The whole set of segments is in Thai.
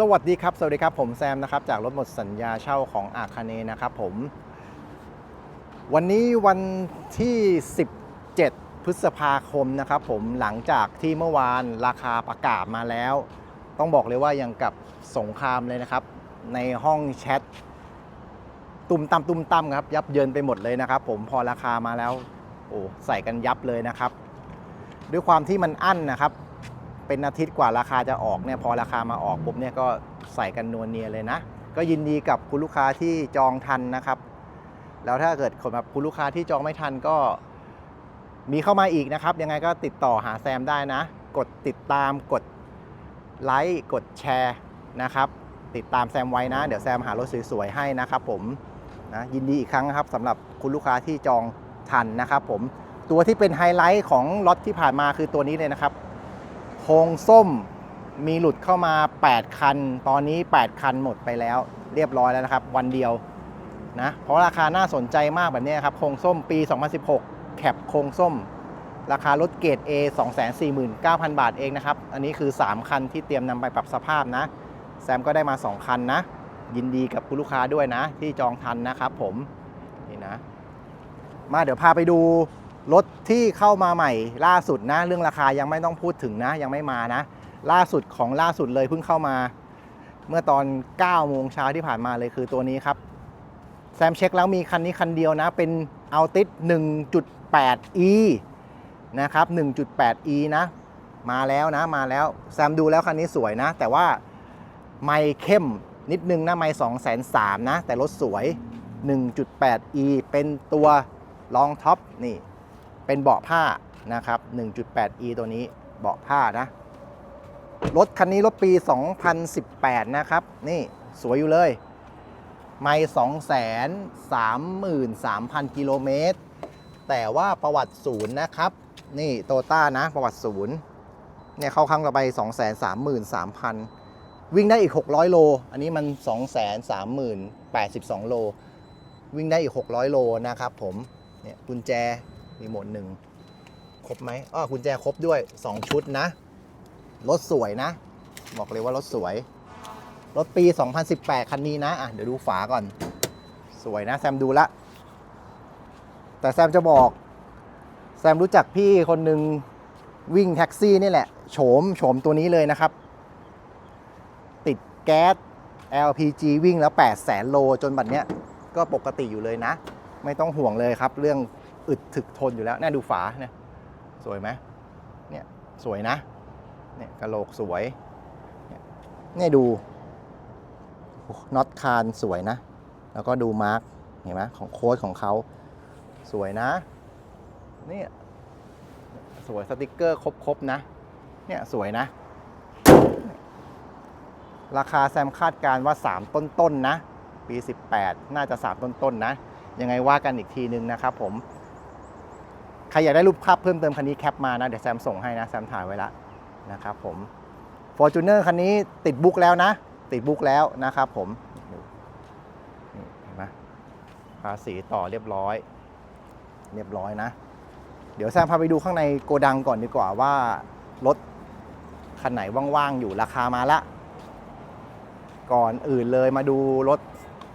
สวัสดีครับ สวัสดีครับ ผมแซมนะครับ จากรถหมดสัญญาเช่าของอาคาเนนะครับผม วันนี้วันที่ 17 พฤษภาคมนะครับผมหลังจากที่เมื่อวานราคาประกาศมาแล้ว ต้องบอกเลยว่ายังกับสงครามเลยนะครับ ในห้องแชทตุมตามตุมตามครับ ยับเยินไปหมดเลยนะครับ ผมพอราคามาแล้ว โอ้ใส่กันยับเลยนะครับ ด้วยความที่มันอั้นนะครับ เป็นอาทิตย์กว่าราคาจะออกเนี่ยพอราคามาออกปุ๊บเนี่ยก็ใส่กันนวลเนียเลยนะ ก็ยินดีกับคุณลูกค้าที่จองทันนะครับ แล้วถ้าเกิดคนแบบคุณลูกค้าที่จองไม่ทันก็มีเข้ามาอีกนะครับ ยังไงก็ติดต่อหาแซมได้นะ กดติดตามกดไลค์กดแชร์นะครับ ติดตามแซมไว้นะ เดี๋ยวแซมหารถสวยๆให้นะครับผมนะยินดีอีกครั้งนะครับสำหรับคุณลูกค้าที่จองทันนะครับผมตัวที่เป็นไฮไลท์ของล็อตที่ผ่านมาคือตัวนี้เลยนะครับ โครงส้มมีหลุดเข้ามา 8 คัน ตอนนี้ 8 คันหมดไปแล้ว เรียบร้อยแล้วนะครับ วันเดียวนะเพราะราคาน่าสนใจมากแบบนี้ครับโครงส้มปี 2016 แคปโครงส้ม ราคารถเกรด A 249,000 บาทเองนะครับ อันนี้คือ 3 คันที่เตรียมนำไปปรับสภาพนะ แซมก็ได้มา 2 คันนะ ยินดีกับคุณลูกค้าด้วยนะ ที่จองทันนะครับผมนี่นะ มาเดี๋ยวพาไปดู รถที่เข้ามาใหม่ล่าสุดนะ เรื่องราคายังไม่ต้องพูดถึงนะ ยังไม่มานะ ล่าสุดของล่าสุดเลยเพิ่งเข้ามา เมื่อตอน9โมงเช้าที่ผ่านมาเลยคือตัวนี้ครับแซมเช็คแล้วมีคันนี้คันเดียวนะ เป็นเอาติส 1.8e นะครับ 1.8e นะ มาแล้วนะมาแล้วแซมดูแล้วคันนี้สวยนะ แต่ว่าไม่เข้มนิดนึงนะไม่2 0 0 0นะ แต่รถสวย 1.8e เป็นตัวรองท็อปนี่ เป็นเบาะผ้านะครับ 1.8e ตัวนี้เบาะผ้านะ รถคันนี้รถปี 2018 นะครับ นี่สวยอยู่เลย ไม่233,000 กิโลเมตร แต่ว่าประวัติศูนย์นะครับ นี่โตต้านะ ประวัติศูนย์เนี่ยเข้าครั้งต่อไป 233,000 วิ่งได้อีก 600 โล อันนี้มัน 230,082 โล วิ่งได้อีก 600 โลนะครับผม เนี่ยกุญแจ รีโมทหนึ่งครบไหมอ้อกุญแจครบด้วย 2 ชุดนะ รถสวยนะ บอกเลยว่ารถสวย รถปี 2018 คันนี้นะ อะ เดี๋ยวดูฝาก่อน สวยนะ แซมดูละ แต่แซมจะบอก แซมรู้จักพี่คนหนึ่งวิ่งแท็กซี่นี่แหละ โฉม โฉมตัวนี้เลยนะครับ ติดแก๊ส LPG วิ่งแล้ว 8 0 0แสนโล จนบัดเนี้ยก็ปกติอยู่เลยนะ ไม่ต้องห่วงเลยครับ เรื่อง อึดถึกทนอยู่แล้วน่าดูฝาเนี่ยสวยไหมเนี่ยสวยนะเนี่ยกระโหลกสวยเนี่ยดูน็อตคานสวยนะ แล้วก็ดูมาร์กเห็นไหมของโค้ดของเขาสวยนะเนี่ยสวยสติกเกอร์ครบๆนะ เนี่ยสวยนะ ราคาแซมคาดการว่า 3 ต้นๆนนะ ปี 18 น่าจะ 3 ต้นๆนนะ ยังไงว่ากันอีกทีนึงนะครับผม ครอยากได้รูปภาพเพิ่มเติมคันนี้แคปมานะ เดี๋ยวแซมส่งให้นะแซมถ่ายไว้ละนะครับผม f o r t u n e r คันนี้ติดบุ๊กแล้วนะ ติดบุ๊กแล้วนะครับผมเห็นไหมภาษีต่อเรียบร้อย เรียบร้อยนะ เดี๋ยวแซมพาไปดูข้างในโกดังก่อนดีกว่าว่ารถคันไหนว่างๆอยู่ราคามาละ ก่อนอื่นเลยมาดูรถ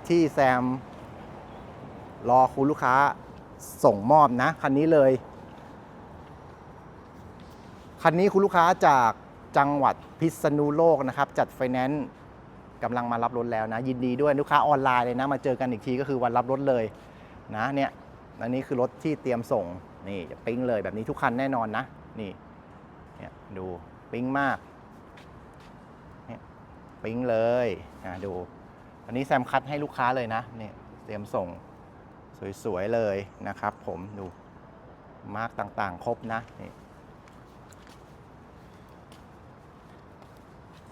ที่แซมรอคุณลูกค้าส่งมอบนะ คันนี้เลย คันนี้คุณลูกค้าจากจังหวัดพิษณุโลกนะครับ จัดไฟแนนซ์กำลังมารับรถแล้วนะ ยินดีด้วยลูกค้าออนไลน์เลยนะ มาเจอกันอีกทีก็คือวันรับรถเลยนะเนี่ยอันนี้คือรถที่เตรียมส่งนี่จะปิ๊งเลยแบบนี้ทุกคันแน่นอนนะนี่เนี่ยดูปิ๊งมากเนี่ยปิ๊งเลยอะดู อันนี้แซมคัดให้ลูกค้าเลยนะเนี่ยเตรียมส่งสวยๆเลยนะครับ ผมดูมาร์กต่างๆ ครบนะนี่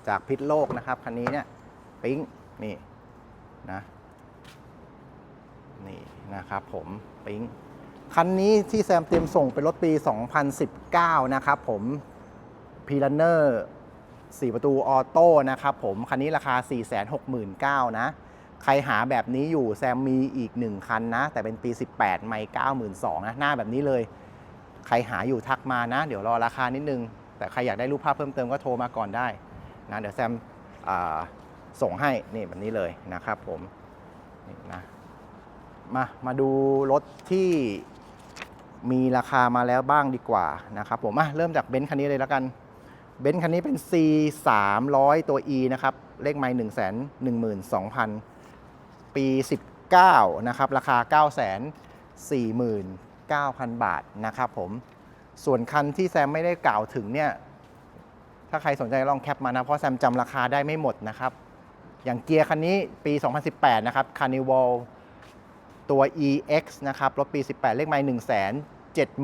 จากพิษโลกนะครับ คันนี้เนี่ยปิ๊งนี่นะนี่นะครับผมปิ๊งคันนี้ที่แซมเตรียมส่งเป็นรถปี 2019 นะครับผมพีลันเนอร์4ประตูออโต้นะครับผม คันนี้ราคา 469,000นะใครหาแบบนี้อยู่แซมมีอีก 1 คันนะ แต่เป็นปี 18 ไม่92,000นะหน้าแบบนี้เลย ใครหาอยู่ทักมานะ เดี๋ยวรอราคานิดนึง แต่ใครอยากได้รูปภาพเพิ่มเติมก็โทรมาก่อนได้ นะเดี๋ยวแซมส่งให้นี่แบบนี้เลยนะครับผมนี่นะมามาดูรถที่มีราคามาแล้วบ้างดีกว่านะครับผมอะเริ่มจากเบนซ์คันนี้เลยแล้วกันเบนซ์คันนี้เป็น C 3 0 0ตัว E นะครับ เลขไมล์1 1 2 0 0 0 ปี 19 นะครับ ราคา 9 4 9 0 0 0 บาทนะครับผม ส่วนคันที่แซมไม่ได้กล่าวถึงเนี่ย ถ้าใครสนใจลองแคปมานะ เพราะแซมจำราคาได้ไม่หมดนะครับ อย่างเกียร์คันนี้ปี 2018 นะครับ Carnival ตัว EX นะครับ รถปี 18 เลขไมล์1 7 8 0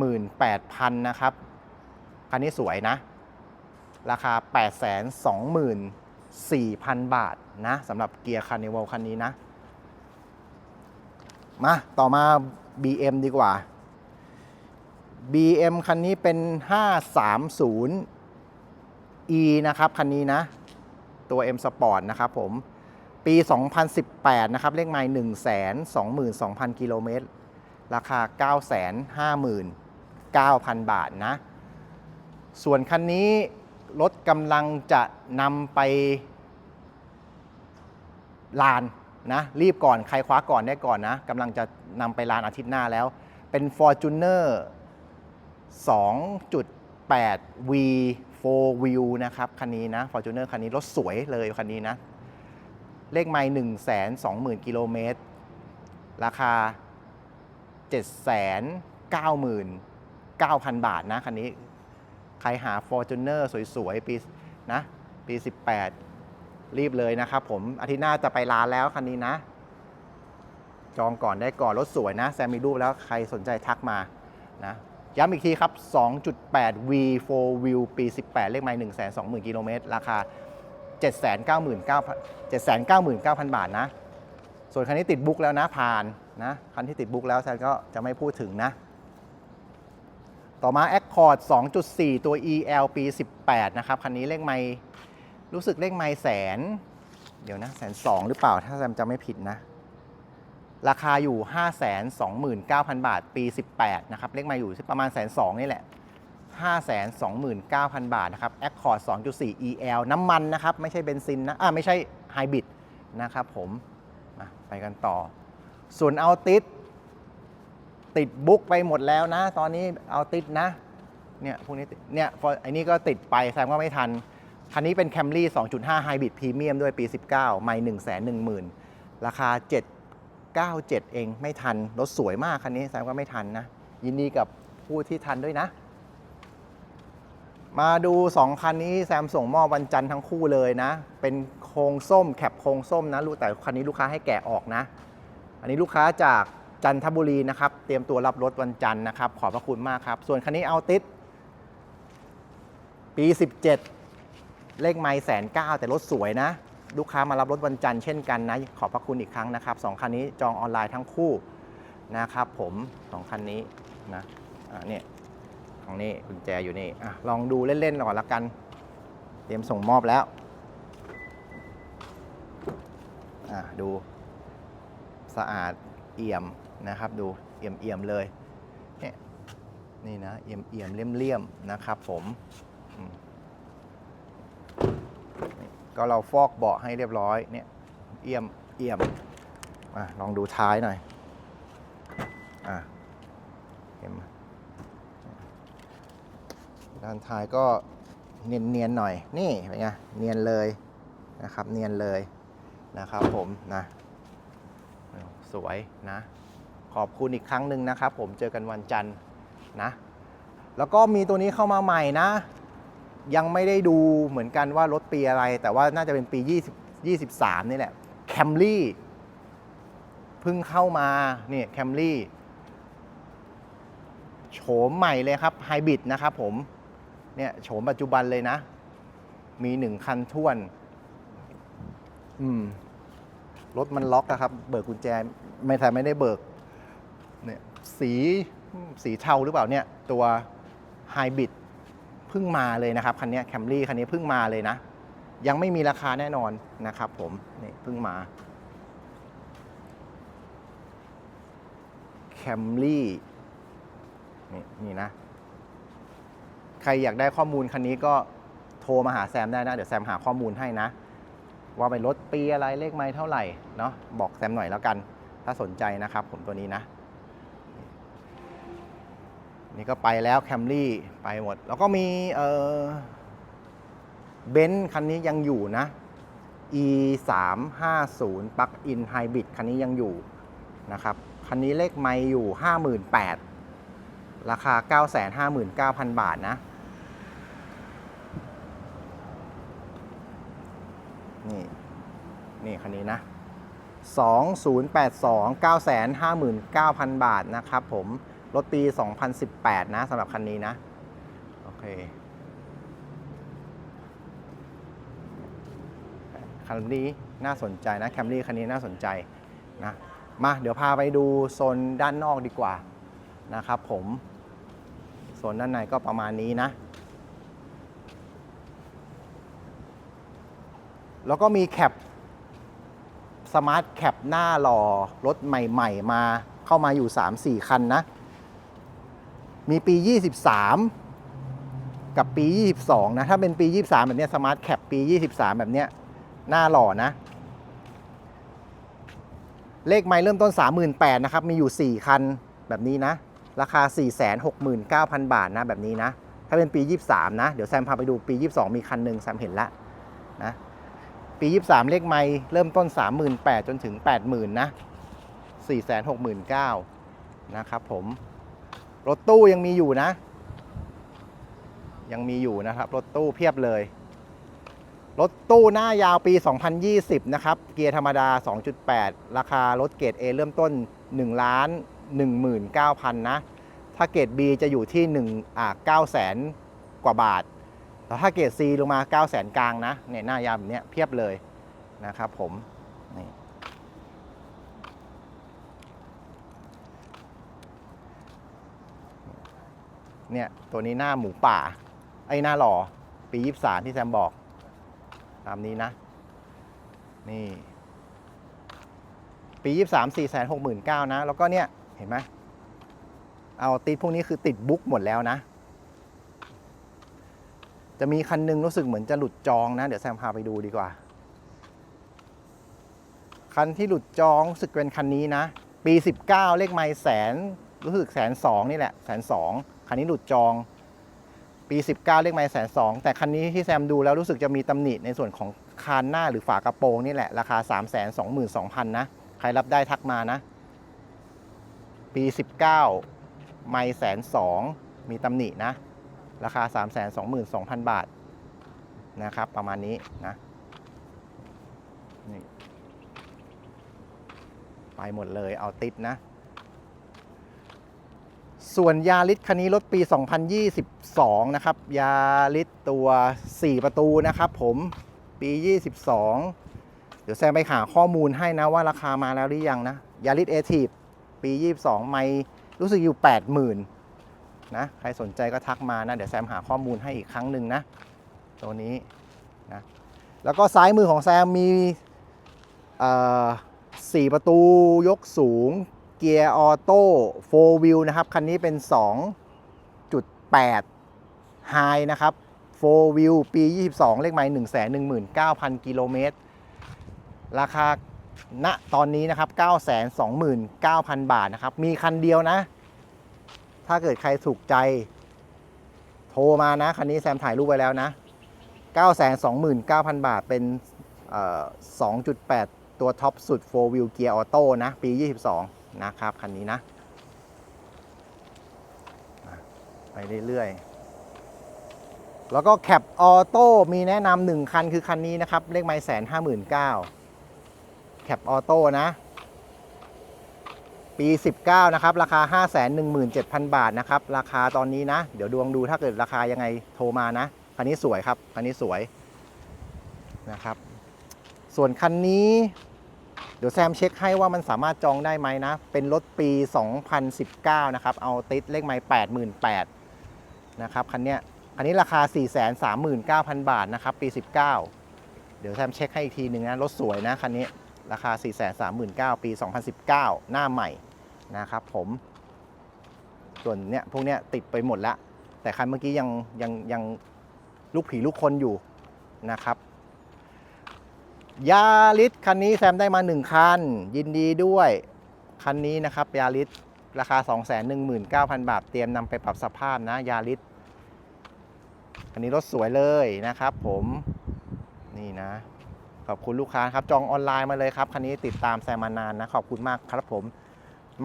0 0 นะครับ คันนี้สวยนะ ราคา 824,000 บาทนะสำหรับเกียร์คาร์นิวัลคันนี้นะ มาต่อมา BM ดีกว่า BM คันนี้เป็น 530 E นะครับคันนี้นะ ตัว M Sport นะครับผม ปี 2018 นะครับ เลขไมล์122,000 กิโลเมตร ราคา 959,000 บาทนะ ส่วนคันนี้รถกำลังจะนำไปลานนะ รีบก่อน ใครคว้าก่อนได้ก่อนนะกำลังจะนำไปลานอาทิตย์หน้าแล้ว เป็น Fortuner 8 V 4 Wheel นะครับ คันนี้นะ Fortuner คันนี้รถสวยเลยคันนี้นะ เลขไมล์1 2 0 0 0 0 กิโลเมตร ราคา 799,000 บาทนะคันนี้ ใครหา Fortuner สวยๆ ปีนะ ปี 18 รีบเลยนะครับผม อาทิตย์หน้าจะไปร้านแล้วคันนี้นะ จองก่อนได้ก่อนรถสวยนะ แซมมีรูปแล้วใครสนใจทักมานะ ย้ำอีกทีครับ 2.8 V4 Wheel ปี 18 เลขไมล์120,000 กิโลเมตร ราคา 799,000 799,000 บาทนะ ส่วนคันนี้ติดบุ๊กแล้วนะผ่านนะ คันที่ติดบุ๊กแล้วแซมก็จะไม่พูดถึงนะ ต่อมา Accord 2.4 ตัว EL ปี 18 นะครับ คันนี้เลขไมล์รู้สึกเลขไมล์แสน เดี๋ยวนะแสนสองหรือเปล่าถ้าแซมจำไม่ผิดนะ ราคาอยู่ 529,000 บาท ปี 18 นะครับ เลขมล์อยู่ประมาณแสนสองนี่แหละ 529,000 บาทนะครับ Accord 2.4 EL น้ำมันนะครับ ไม่ใช่เบนซินนะอ่าไม่ใช่ไฮบริดนะครับผมมาไปกันต่อ ส่วนเอาติดติดบุ๊กไปหมดแล้วนะ ตอนนี้เอาติดนะเนี่ยพวกนี้เนี่ยไอ้นี่ก็ติดไปแซมก็ไม่ทัน คันนี้เป็น Camry 2.5 Hybrid Premium ด้วยปี 19ไม่ 1 1 0 0 0 0 ราคา 97 เองไม่ทัน รถสวยมากคันนี้แซมก็ไม่ทันนะ ยินดีกับผู้ที่ทันด้วยนะ มาดู 2 คันนี้แซมส่งมอบวันจันทร์ทั้งคู่เลยนะ เป็นโครงส้มแคปโครงส้มนะรู้แต่คันนี้ลูกค้าให้แกะออกนะ อันนี้ลูกค้าจากจันทบุรีนะครับ เตรียมตัวรับรถวันจันทร์นะครับ ขอบพระคุณมากครับ ส่วนคันนี้เอาติดปี 17 เลขไมล์แสนเก้าแต่รถสวยนะ ลูกค้ามารับรถวันจันทร์เช่นกันนะขอบพระคุณอีกครั้งนะครับสองคันนี้จองออนไลน์ทั้งคู่นะครับผมสองคันนี้นะอ่าเนี่ยตรงนี้กุญแจอยู่นี่อะลองดูเล่นๆก่อนละกัน เตรียมส่งมอบแล้วอะดูสะอาดเอี่ยมนะครับ ดูเอี่ยมเอี่ยมเลยเนี่ยนี่นะเอี่ยมเอี่ยมเลี่ยมๆนะครับผม ก็เราฟอกเบาะให้เรียบร้อยเนี่ยเอี่ยมเอี่ยมอลองดูท้ายหน่อยอะเห็นไหมด้านท้ายก็เนียนเนียนๆหน่อยนี่เป็นไงเนียนเลยนะครับเนียนเลยนะครับผมนะสวยนะขอบคุณอีกครั้งหนึ่งนะครับ ผมเจอกันวันจันทร์นะ แล้วก็มีตัวนี้เข้ามาใหม่นะ ยังไม่ได้ดูเหมือนกันว่ารถปีอะไร แต่ว่าน่าจะเป็นปี 20 23 นี่แหละแคมรี่เพิ่งเข้ามาเนี่ยแคมรี่โฉมใหม่เลยครับไฮบริดนะครับผมเนี่ยโฉมปัจจุบันเลยนะ มีหนึ่งคันท่วน อืม รถมันล็อกอะครับ เบิกกุญแจ ไม่แต่ไม่ได้เบิก เนี่ย สีสีเทาหรือเปล่าเนี่ย ตัวไฮบริด พิ่งมาเลยนะครับคันนี้แคมรี่คันนี้เพิ่งมาเลยนะ ยังไม่มีราคาแน่นอนนะครับผมนี่เพิ่งมาแคมรี่นี่นี่นะ ใครอยากได้ข้อมูลคันนี้ก็โทรมาหาแซมได้นะ เดี๋ยวแซมหาข้อมูลให้นะ ว่าเป็นรถปีอะไรเลขไม้เท่าไหร่เนาะบอกแซมหน่อยแล้วกัน ถ้าสนใจนะครับผมตัวนี้นะ นี่ก็ไปแล้วแคมรี่ไปหมด แล้วก็มีเออเบนซ์คันนี้ยังอยู่นะ e 3 5 0 plug in hybrid คันนี้ยังอยู่นะครับ คันนี้เลขไม่อยู่ 58,000 ราคา 959,000 บาทนะ นี่ นี่คันนี้นะ 2082 959,000 บาทนะครับผม รถปี 2018 นะสำหรับคันนี้นะ โอเค คันนี้น่าสนใจนะแคมรี่คันนี้น่าสนใจนะ มาเดี๋ยวพาไปดูโซนด้านนอกดีกว่านะครับผมโซนด้านในก็ประมาณนี้นะ แล้วก็มีแคปสมาร์ทแคปหน้าหล่อรถใหม่ ๆ มาเข้ามาอยู่ 3-4 คันนะ มีปี 23 กับปี 22 นะ ถ้าเป็นปี 23 แบบนี้สมาร์ทแคปปี 23 แบบนี้หน้าหล่อนะ เลขไม้เริ่มต้น 38,000นะครับ มีอยู่ 4 คันแบบนี้นะ ราคา 469,000 บาทนะแบบนี้นะ ถ้าเป็นปี 23 นะ เดี๋ยวแซมพาไปดูปี 22 มีคันหนึ่งแซมเห็นละนะปี 23 เลขไม้เริ่มต้น 38,000จนถึง 80,000นะ469,000นะครับผม รถตู้ยังมีอยู่นะ ยังมีอยู่นะครับ รถตู้เพียบเลย รถตู้หน้ายาวปี 2020 นะครับ เกียร์ธรรมดา 2.8 ราคารถเกรด A เริ่มต้น 1 ล้าน 19,000 นะ ถ้าเกรด B จะอยู่ที่1อ่า9แสนกว่าบาทแล้วถ้าเกรด C ลงมา9แสนกลางนะ เนี่ยหน้ายาวแบบเนี้ยเพียบเลยนะครับผม นี่ เนี่ยตัวนี้หน้าหมูป่า ไอ้หน้าหล่อ ปี23ที่แซมบอก ตามนี้นะ นี่ ปี23 4 6 9 0 0 0นหกหมื่นเก้านะ แล้วก็เนี่ยเห็นไหมเอาติดพวกนี้คือติดบุ๊กหมดแล้วนะ จะมีคันหนึงรู้สึกเหมือนจะหลุดจองนะ เดี๋ยวแซมพาไปดูดีกว่า คันที่หลุดจองรู้สึกเป็นคันนี้นะ ปี 19 เลขไมล์แสนรู้สึกแสนสองนี่แหละแสนสอง คันนี้หลุดจอง ปี 19 เลขไมล์แสนสองแต่คันนี้ที่แซมดูแล้วรู้สึกจะมีตำหนิในส่วนของคานหน้าหรือฝากระโปรงนี่แหละ ราคา 3 2 2 0 0 0 นะ ใครรับได้ทักมานะ ปี 19 ไมล์แสนสองมีตำหนินะ ราคา 3 2 2 0 0 0 บาทนะครับ ประมาณนี้นะนไปหมดเลยเอาติดนะ ส่วนยาริสคันนี้รถปี 2022 นะครับ ยาริสตัว 4 ประตูนะครับผมปี 22 เดี๋ยวแซมไปหาข้อมูลให้นะว่าราคามาแล้วหรือยังนะ ยาริสเอทีฟปี 22 ไม่รู้สึกอยู่ 80,000นะใครสนใจก็ทักมานะ เดี๋ยวแซมหาข้อมูลให้อีกครั้งหนึ่งนะ ตัวนี้นะแล้วก็ซ้ายมือของแซมมีสี่ประตูยกสูง เกียร์ออโต้โฟวิลนะครับ คันนี้เป็น 2.8 ไฮนะครับโฟวิลปี 22 เลขไมล์119,000 กิโลเมตร ราคาณตอนนี้นะครับ 929,000 บาทนะครับ มีคันเดียวนะ ถ้าเกิดใครถูกใจ โทรมานะ คันนี้แซมถ่ายรูปไว้แล้วนะ 929,000 บาทเป็นเอ่อ2.8 ตัวท็อปสุด 4 wheel gear auto นะ ปี 22 นะครับ คันนี้นะ ไปเรื่อยๆ แล้วก็แคปออโต้มีแนะนำหนึ่งคันคือคันนี้นะครับ เลขไมล์แสนห้าหมื่นเก้าแคปออโต้นะ ปี 19 นะครับ ราคา 517,000 บาทนะครับ ราคาตอนนี้นะ เดี๋ยวดวงดูถ้าเกิดราคายังไงโทรมานะ คันนี้สวยครับ คันนี้สวยนะครับ ส่วนคันนี้ ดี๋ยวแซมเช็คให้ว่ามันสามารถจองได้ไหมนะ เป็นรถปี 2019 นะครับ เอาติดเลขไม้88,000นะครับคันนี้คันนี้ราคา 439,000 บาทนะครับ ปี 19 เดี๋ยวแซมเช็คให้อีกทีหนึ่งนะ รถสวยนะคันนี้ราคา 439,000 ปี 2019 หน้าใหม่นะครับผม ส่วนเนี้ยพวกเนี้ยติดไปหมดแล้ว แต่คันเมื่อกี้ยังยังยังลูกผีลูกคนอยู่นะครับ ยาริสคันนี้แซมได้มา 1 คัน ยินดีด้วย คันนี้นะครับยาริสราคา 219,000 บาท เตรียมนำไปปรับสภาพนะยาริสคันนี้รถสวยเลยนะครับผมนี่นะ ขอบคุณลูกค้าครับจองออนไลน์มาเลยครับ คันนี้ติดตามแซมมานานนะ ขอบคุณมากครับผม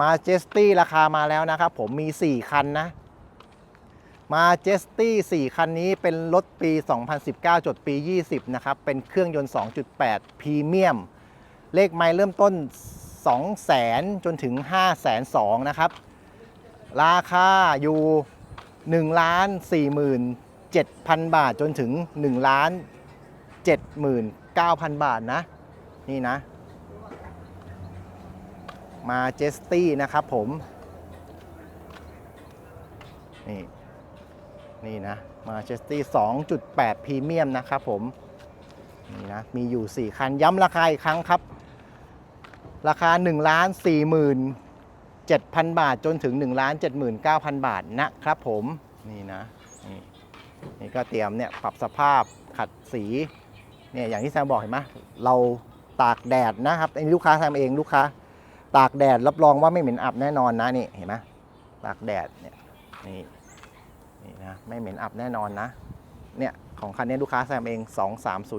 มาเจสตี้ราคามาแล้วนะครับผมมี 4 คันนะ มาเจสตี้4คันนี้เป็นรถปี 2019 จดปี 20 นะครับ เป็นเครื่องยนต์ 2.8 พรีเมียม เลขไมล์เริ่มต้น 200,000 จนถึง 502,000 นะครับ ราคาอยู่1ล้าน47,000 บาทจนถึง1ล้าน79,000 บาทนะ นี่นะ มาเจสตี้นะครับผม นี่ นี่นะมาเจสตี้2.8พรีเมียมนะครับผมนี่นะมีอยู่ 4 คันย้ำราคาอีกครั้งครับ ราคา1ล้าน47,000 บาทจนถึง1ล้าน79,000 บาทนะครับผมนี่นะนี่นี่ก็เตรียมเนี่ยปรับสภาพขัดสีเนี่ยอย่างที่แซมบอกเห็นไหมเราตากแดดนะครับอันนี้ลูกค้าทำเองลูกค้า ตากแดดรับรองว่าไม่เหม็นอับแน่นอนนะนี่เห็นไหมตากแดดเนี่ยนี่ นี่นะไม่เหม็นอับแน่นอนนะเนี่ยของคันนี้ลูกค้าแซมเอง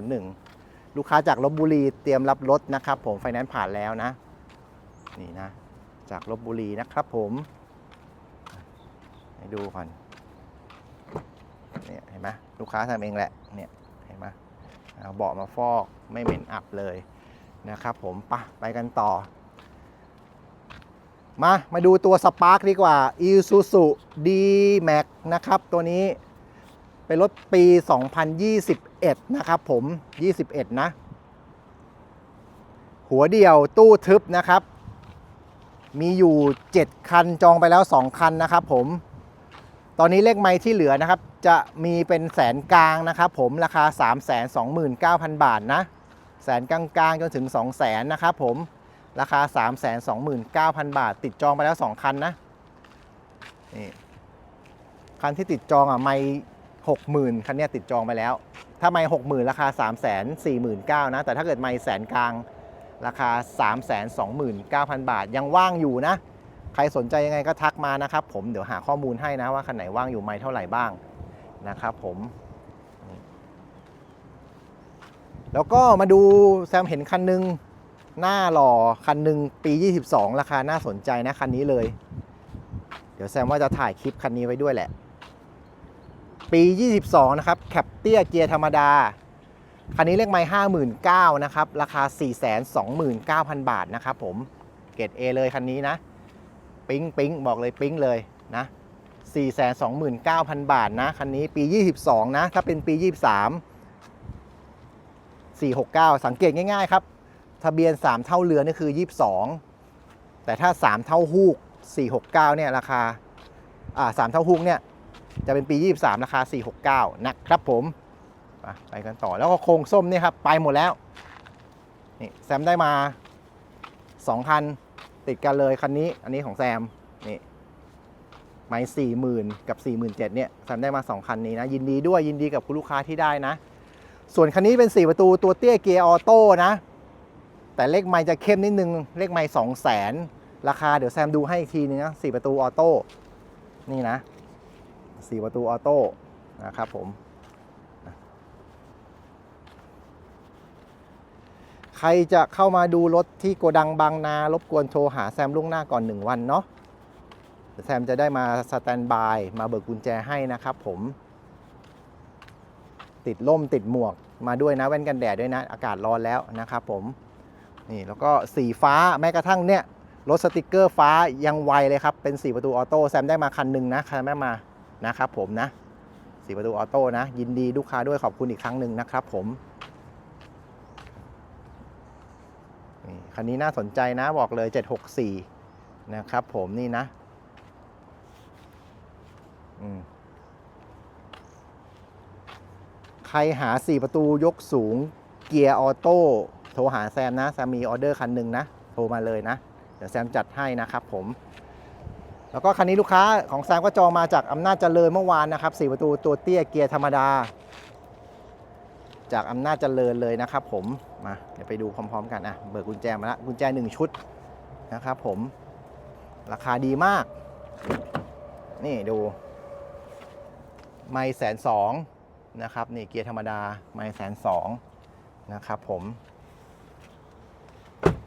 2301 ลูกค้าจากลบบุรีเตรียมรับรถนะครับ ผมไฟแนนซ์ผ่านแล้วนะ นี่นะ จากลบบุรีนะครับผมให้ดูก่อนเนี่ยเห็นไหมลูกค้าทำเองแหละเนี่ยเห็นไหมเอาเบาะมาฟอกไม่เหม็นอับเลยนะครับผมปะไปกันต่อ มา มาดูตัวสปาร์คดีกว่า Isuzu D-Max นะครับ ตัวนี้เป็นรถปี 2021 นะครับผม 21 นะ หัวเดียวตู้ทึบนะครับ มีอยู่ 7 คันจองไปแล้ว 2 คันนะครับผม ตอนนี้เลขไม้ที่เหลือนะครับ จะมีเป็นแสนกลางนะครับผม ราคา 329,000 บาทนะ แสนกลางๆ จนถึง 2 0 0แสนนะครับผม ราคา 329,000 บาท ติดจองไปแล้ว 2 คันนะนี่คันที่ติดจองอะไม่60,000คันนี้ติดจองไปแล้ว ถ้าไม่60,000ราคา349,000นะ แต่ถ้าเกิดไม่แสนกลางราคา329,000บาท ยังว่างอยู่นะ ใครสนใจยังไงก็ทักมานะครับ ผมเดี๋ยวหาข้อมูลให้นะว่าคันไหนว่างอยู่ไม่เท่าไหร่บ้างนะครับผม แล้วก็มาดูแซมเห็นคันหนึง หน้าหล่อคันหนึ่งปี 22 ราคาน่าสนใจนะคันนี้เลย เดี๋ยวแซมว่าจะถ่ายคลิปคันนี้ไว้ด้วยแหละ ปี 22 นะครับแคปเตี้ยเกียร์ธรรมดา คันนี้เลขไม้59,000นะครับ ราคา 429,000 บาทนะครับผมเกรด A เลยคันนี้นะ ปิ๊งปิ๊งบอกเลยปิ๊งเลยนะ429,000 บาทนะ คันนี้ปี 22 นะ ถ้าเป็นปี 23 469 สังเกตง่าย ๆ ครับ ทะเบียน 3 เท่าเรือนี่คือ 22 แต่ถ้า 3 เท่าฮูก 469 เนี่ยราคาอ่า3เท่าฮูกเนี่ยจะเป็นปี 23 ราคา 469 นะครับผม ไปกันต่อแล้วก็โครงส้มนี่ครับ ไปหมดแล้ว นี่แซมได้มา 2 คัน ติดกันเลยคันนี้ อันนี้ของแซม นี่ไม้สี่หมื่นกับ4 7 0 0 0เนี่ยแซมได้มา 2 คันนี้นะ ยินดีด้วยยินดีกับคุณลูกค้าที่ได้นะ ส่วนคันนี้เป็น 4 ประตูตัวเตี้ยเกียร์ออโต้นะ แต่เลขไม้จะเข้มนิดนึง เลขไม้สองแสนราคาเดี๋ยวแซมดูให้อีกทีนึงนะสี่ประตูออโต้นี่นะสี่ประตูออโต้นะครับผมใครจะเข้ามาดูรถที่โกดังบางนารบกวนโทรหาแซมล่วงหน้าก่อน 1 วันเนาะแซมจะได้มาสแตนบาย มาเบิกกุญแจให้นะครับผม ติดล่มติดหมวกมาด้วยนะแว่นกันแดดด้วยนะ อากาศร้อนแล้วนะครับผม นี่แล้วก็สีฟ้าแม้กระทั่งเนี่ยรถสติกเกอร์ฟ้ายังไวเลยครับ เป็น 4 ประตูออโต้แซมได้มาคันหนึ่งนะคันแม่มานะครับผมนะ4ประตูออโต้นะ ยินดีลูกค้าด้วยขอบคุณอีกครั้งหนึ่งนะครับผมนี่คันนี้น่าสนใจนะบอกเลย 764 นะครับผมนี่นะใครหา 4 ประตูยกสูงเกียร์ออโต้ โทรหาแซมนะแซมมีออเดอร์คันหนึ่งนะ โทรมาเลยนะ เดี๋ยวแซมจัดให้นะครับผม แล้วก็คันนี้ลูกค้าของแซมก็จองมาจากอำนาจเจริญเมื่อวานนะครับ4ประตูตัวเตี้ยเกียร์ธรรมดา จากอำนาจเจริญเลยนะครับผม มาเดี๋ยวไปดูพร้อมๆกันอะเบิกกุญแจมาละกุญแจหนึ่งชุดนะครับผม ราคาดีมาก นี่ดู ไม่แสนสองนะครับ นี่เกียร์ธรรมดา ไม่แสนสองนะครับผม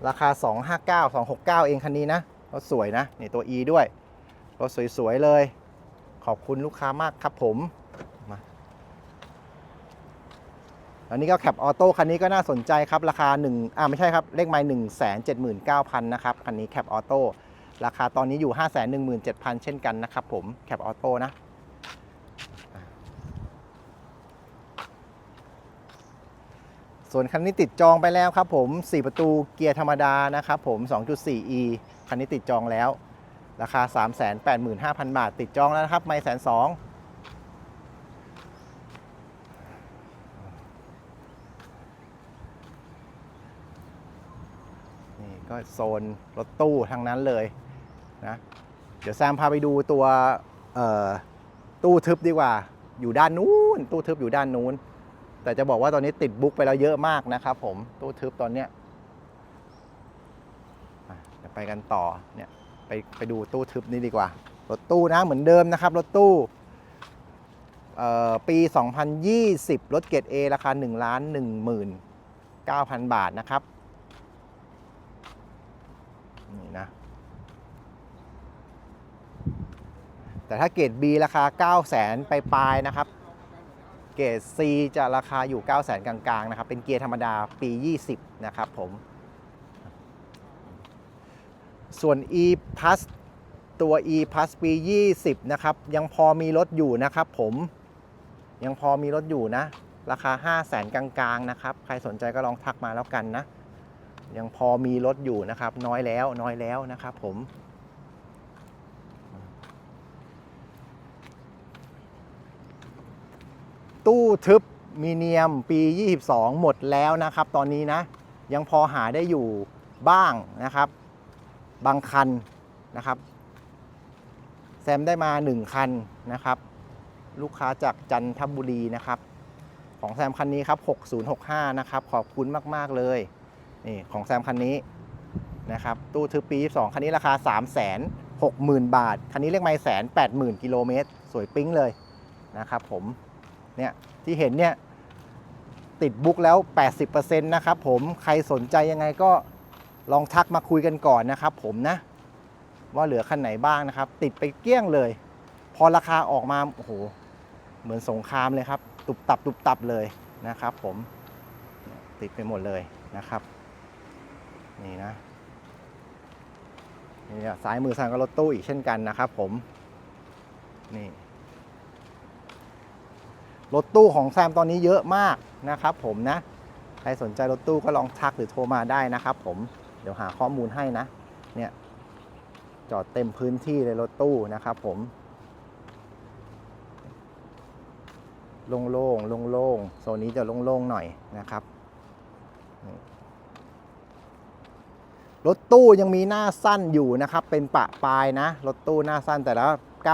ราคา 259 269 เองคันนี้นะรถสวยนะนี่ตัว E ด้วยรถสวยๆเลย ขอบคุณลูกค้ามากครับผมมาอันนี้ก็แคปออโต้คันนี้ก็น่าสนใจครับ ราคา1อ่าไม่ใช่ครับเลขไมล์179,000นะครับคันนี้แคปออโต้ราคาตอนนี้อยู่ 517,000 เช่นกันนะครับผมแคปออโต้นะ ส่วนคันนี้ติดจองไปแล้วครับผม 4 ประตูเกียร์ธรรมดานะครับผม 2.4e คันนี้ติดจองแล้ว ราคา 385,000 บาท ติดจองแล้วนะครับไม่แสนสองนี่ก็โซนรถตู้ทั้งนั้นเลยนะ เดี๋ยวแซมพาไปดูตัวตู้ทึบดีกว่า อยู่ด้านนู้น ตู้ทึบอยู่ด้านนู้น แต่จะบอกว่าตอนนี้ติดบุ๊กไปแล้วเยอะมากนะครับผมตู้ทึบตอนเนี้ยเดี๋ยวไปกันต่อเนี่ยไปไปดูตู้ทึบนี้ดีกว่า รถตู้นะเหมือนเดิมนะครับ รถตู้ปี 2020 รถเกรด A ราคา1ล้าน1 9 0 0 บาทนะครับ นี่นะ แต่ถ้าเกรด B ราคา 9 0 0 0 0 0 ไปปลายๆนะครับ เกรด C จะราคาอยู่9 0 0 0 0 0กลางๆนะครับ เป็นเกียร์ธรรมดาปี 20 นะครับผม ส่วน E Plus ตัว E Plus ปี 20 นะครับ ยังพอมีรถอยู่นะครับผมยังพอมีรถอยู่นะ ราคา 5 0 0 0 0 0 กลางๆนะครับ ใครสนใจก็ลองทักมาแล้วกันนะ ยังพอมีรถอยู่นะครับ น้อยแล้วน้อยแล้วนะครับผม ตู้ทึบมีเนียมปี 22 หมดแล้วนะครับ ตอนนี้นะ ยังพอหาได้อยู่บ้างนะครับ บางคันนะครับ แซมได้มา 1 คันนะครับ ลูกค้าจากจันทบุรีนะครับ ของแซมคันนี้ครับ 6065 นะครับ ขอบคุณมาก ๆ เลย นี่ของแซมคันนี้นะครับ ตู้ทึบปี 22 คันนี้ราคา 3 6 0 0 0 0 บาท คันนี้เลขไมล์แสนแปดหมื่นกิโลเมตร สวยปิ๊งเลยนะครับผม เนี่ยที่เห็นเนี่ยติดบุ๊กแล้ว 80%นะครับผมใครสนใจยังไงก็ลองทักมาคุยกันก่อนนะครับผมนะ ว่าเหลือคันไหนบ้างนะครับ ติดไปเกลี้ยงเลย พอราคาออกมาโอ้โหเหมือนสงครามเลยครับ ตุบตับตุบตับเลยนะครับผมติดไปหมดเลยนะครับ นี่นะนี่ซ้ายมือสั่งก็รถตู้อีกเช่นกันนะครับผมนี่ รถตู้ของแซมตอนนี้เยอะมากนะครับผมนะ ใครสนใจรถตู้ก็ลองทักหรือโทรมาได้นะครับผม เดี๋ยวหาข้อมูลให้นะ เนี่ย จอดเต็มพื้นที่เลยรถตู้นะครับผม โล่งๆโล่งๆโซนนี้จะโล่งๆหน่อยนะครับ รถตู้ยังมีหน้าสั้นอยู่นะครับ เป็นปะปลายนะ รถตู้หน้าสั้นแต่ละ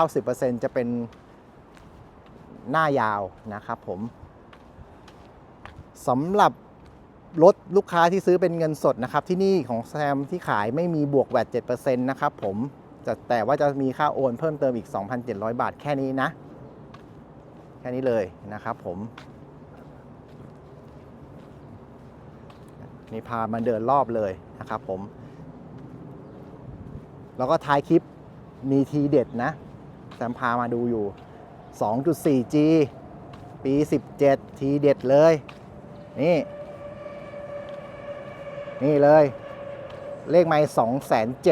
90%จะเป็น หน้ายาวนะครับผมสำหรับรถลูกค้าที่ซื้อเป็นเงินสดนะครับ ที่นี่ของแซมที่ขายไม่มีบวกแวด7%นะครับผมจะแต่ว่าจะมีค่าโอนเพิ่มเติมอีก 2,700 บาทแค่นี้นะ แค่นี้เลยนะครับผม นี่พามาเดินรอบเลยนะครับผม แล้วก็ท้ายคลิปมีทีเด็ดนะ แซมพามาดูอยู่ 2.4G ปี 17 ทีเด็ดเลย นี่ นี่เลย เลขไม่2 0 0 0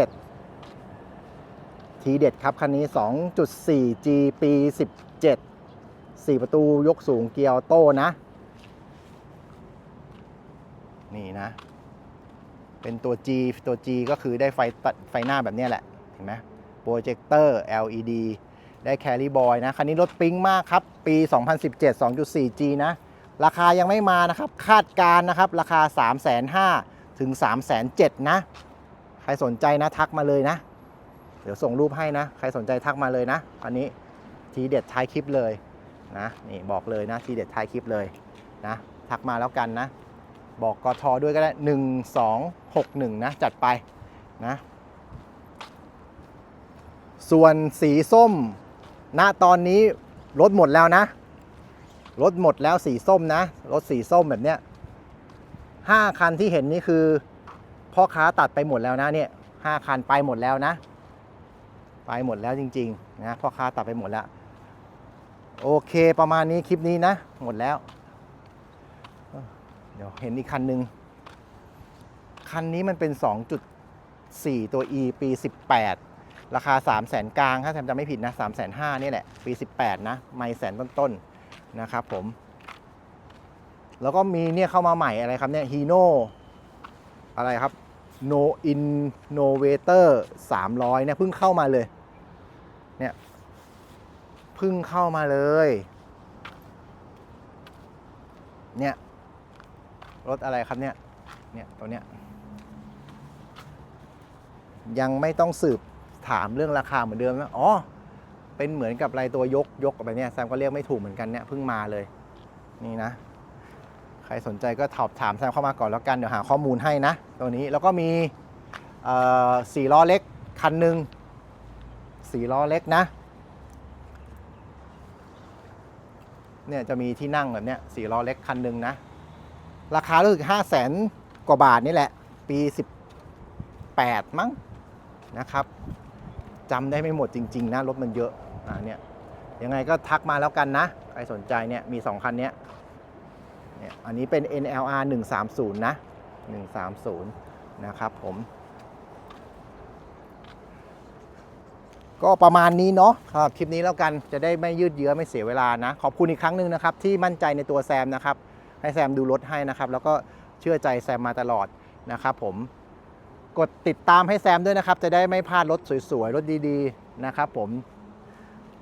ทีเด็ดครับ คันนี้ 2.4G ปี 17 4 ประตูยกสูงเกียร์โต้นะ นี่นะ เป็นตัว G ตัว G ก็คือได้ไฟตัดไฟหน้าแบบนี้แหละ เห็นไหมโปรเจคเตอร์ LED ได้แคริบอยนะ คันนี้รถปิ๊งมากครับ ปี 2017 2.4G นะ ราคายังไม่มานะครับ คาดการนะครับ ราคา 3 5 0 0 0ถึง 3 7 0 0 0นะ ใครสนใจนะทักมาเลยนะ เดี๋ยวส่งรูปให้นะ ใครสนใจทักมาเลยนะอันนี้ทีเด็ดท้ายคลิปเลยนะ นี่บอกเลยนะทีเด็ดท้ายคลิปเลยนะ ทักมาแล้วกันนะ บอกกทด้วยก็ได้ 1261 นะ จัดไปนะ ส่วนสีส้ม ณตอนนี้รถหมดแล้วนะ รถหมดแล้วสีส้มนะ รถสีส้มแบบเนี้ยห้าคันที่เห็นนี่คือ พ่อค้าตัดไปหมดแล้วนะเนี่ยห้าคันไปหมดแล้วนะ ไปหมดแล้วจริงๆนะพ่อค้าตัดไปหมดแล้ว โอเคประมาณนี้คลิปนี้นะ หมดแล้ว เดี๋ยวเห็นอีกคันหนึ่งคันนี้มันเป็น 2.4 ตัว E ปี 18 ราคา 3 0 0แสนกลาง ถ้าจำไม่ผิดนะ 3 5 0 0 0นี่แหละ ปี 18 นะ ไม่แสนต้นๆ นะครับผม แล้วก็มีเนี่ยเข้ามาใหม่อะไรครับเนี่ยฮีโนอะไรครับ No Innovator 300 เนี่ยเพิ่งเข้ามาเลย เนี่ยเพิ่งเข้ามาเลย เนี่ย รถอะไรครับเนี่ย เนี่ยตัวเนี้ยยังไม่ต้องสืบ ถามเรื่องราคาเหมือนเดิมนะอ๋อ เป็นเหมือนกับไรตัวยกยกอะไรเนี่ยแซมก็เรียกไม่ถูกเหมือนกันเนี่ยเพิ่งมาเลย นี่นะ ใครสนใจก็ถอบถามแซมเข้ามาก่อนแล้วกันเดี๋ยวหาข้อมูลให้นะ ตัวนี้แล้วก็มีสี่ล้อเล็กคันหนึ่งสี่ล้อเล็กนะเนี่ยจะมีที่นั่งแบบเนี้ยสี่ล้อเล็กคันหนึ่งนะ ราคารู้สึกห้าแสนกว่าบาทนี่แหละ ปี18มั้งนะครับ จำได้ไม่หมดจริงๆนะรถมันเยอะอ่าเนี่ยยังไงก็ทักมาแล้วกันนะ ใครสนใจเนี่ยมี 2 คันเนี้ยเนี่ยอันนี้เป็น NLR 130 นะ 130 นะครับผม ก็ประมาณนี้เนาะครับคลิปนี้แล้วกันจะได้ไม่ยืดเยื้อไม่เสียเวลานะ ขอบคุณอีกครั้งหนึ่งนะครับ ที่มั่นใจในตัวแซมนะครับ ให้แซมดูรถให้นะครับ แล้วก็เชื่อใจแซมมาตลอดนะครับผม กดติดตามให้แซมด้วยนะครับ จะได้ไม่พลาดรถสวยๆ รถดีๆ นะครับผม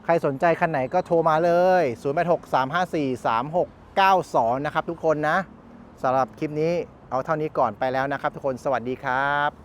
ใครสนใจคันไหนก็โทรมาเลย 0 8 6 3 5 4 3 6 9 2 นะครับทุกคนนะสำหรับคลิปนี้เอาเท่านี้ก่อนไปแล้วนะครับทุกคนสวัสดีครับ